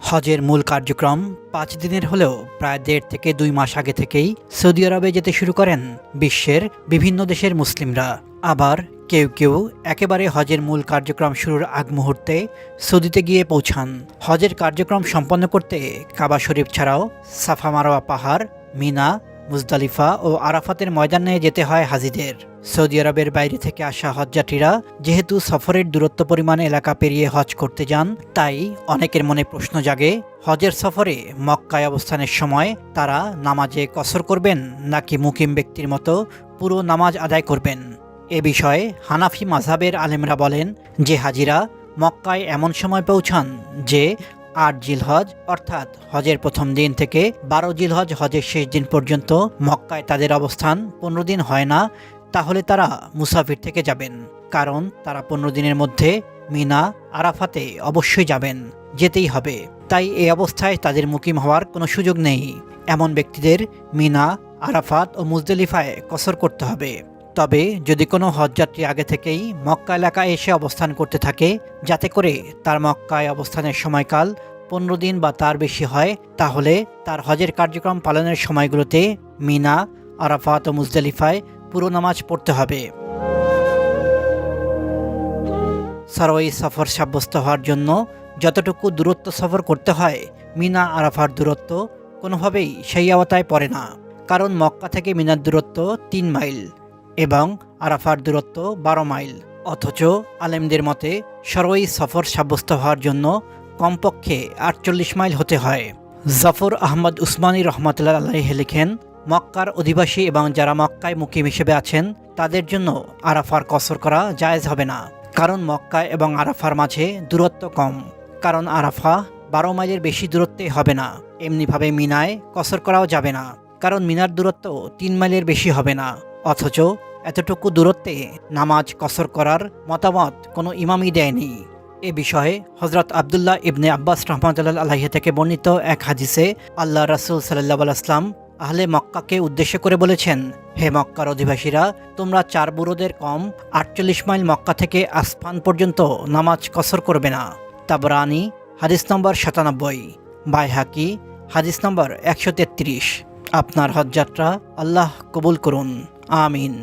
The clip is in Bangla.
হজের মূল কার্যক্রম পাঁচ দিনের হলেও প্রায় দেড় থেকে দুই মাস আগে থেকেই সৌদি আরবে যেতে শুরু করেন বিশ্বের বিভিন্ন দেশের মুসলিমরা। আবার কেউ কেউ একেবারে হজের মূল কার্যক্রম শুরুর আগ মুহূর্তে সৌদিতে গিয়ে পৌঁছান। হজের কার্যক্রম সম্পন্ন করতে কাবা শরীফ ছাড়াও সাফা মারোয়া পাহাড়, মিনা মুজদালিফা ও আরাফাতের ময়দানে যেতে হয় হাজিদের। সৌদি আরবের বাইরে থেকে আসা হজযাত্রীরা যেহেতু সফরের দূরত্ব পরিমাণ এলাকা পেরিয়ে হজ করতে যান, তাই অনেকের মনে প্রশ্ন জাগে, হজের সফরে মক্কায় অবস্থানের সময় তারা নামাজে কসর করবেন নাকি মুকিম ব্যক্তির মতো পুরো নামাজ আদায় করবেন? এ বিষয়ে হানাফি মাঝহাবের আলেমরা বলেন যে হাজিরা মক্কায় এমন সময় পৌঁছান যে আট জিলহজ, অর্থাৎ হজের প্রথম দিন থেকে বারো জিলহজ হজের শেষ দিন পর্যন্ত মক্কায় তাদের অবস্থান পনেরো দিন হয় না, তাহলে তারা মুসাফির থেকে যাবেন। কারণ তারা পনেরো দিনের মধ্যে মিনা, আরাফাতে অবশ্যই যাবেন, যেতেই হবে। তাই এই অবস্থায় তাদের মুকিম হওয়ার কোনো সুযোগ নেই। এমন ব্যক্তিদের মিনা, আরাফাত ও মুজদলিফায় কসর করতে হবে। তবে যদি কোনো হজযাত্রী আগে থেকেই মক্কা এলাকায় এসে অবস্থান করতে থাকে, যাতে করে তার মক্কায় অবস্থানের সময়কাল পনেরো দিন বা তার বেশি হয়, তাহলে তার হজের কার্যক্রম পালনের সময়গুলোতে মিনা, আরাফাত ও মুজদালিফায় পুরো নামাজ পড়তে হবে। সারোয়াই সফর সাব্যস্ত হওয়ার জন্য যতটুকু দূরত্ব সফর করতে হয়, মিনা, আরাফার দূরত্ব কোনোভাবেই সেই আওতায় পড়ে না। কারণ মক্কা থেকে মিনার দূরত্ব তিন মাইল। এবং আরাফার দূরত্ব বারো মাইল। অথচ আলেমদের মতে, সরোই সফর সাব্যস্ত হওয়ার জন্য কমপক্ষে আটচল্লিশ মাইল হতে হয়। জাফর আহমদ উসমানী রহমতুল্লাহ আলাইহে লিখেন, মক্কার অধিবাসী এবং যারা মক্কায় মুকিম হিসেবে আছেন, তাদের জন্য আরাফার কসর করা জায়েজ হবে না। কারণ মক্কা এবং আরাফার মাঝে দূরত্ব কম। কারণ আরাফা বারো মাইলের বেশি দূরত্বে হবে না। এমনিভাবে মিনায় কসর করাও যাবে না। কারণ মিনার দূরত্ব তিন মাইলের বেশি হবে না। অথচ এতটুকু দূরত্বে নামাজ কসর করার মতামত কোনো ইমামই দেয়নি। এ বিষয়ে হজরত আবদুল্লাহ ইবনে আব্বাস রহমতুল্লাহ আলাহি থেকে বর্ণিত এক হাদিসে আল্লাহ রাসুল সাল্লাহ আলাইসলাম আহলে মক্কাকে উদ্দেশ্য করে বলেছেন, হে মক্কার অধিবাসীরা, তোমরা চার বুড়োদের কম আটচল্লিশ মাইল মক্কা থেকে আসফান পর্যন্ত নামাজ কসর করবে না। তাবরানি, হাদিস নম্বর সাতানব্বই। বাইহাকি, হাদিস নম্বর একশো তেত্রিশ। আপনার হজযাত্রা আল্লাহ কবুল করুন। ஆமீன்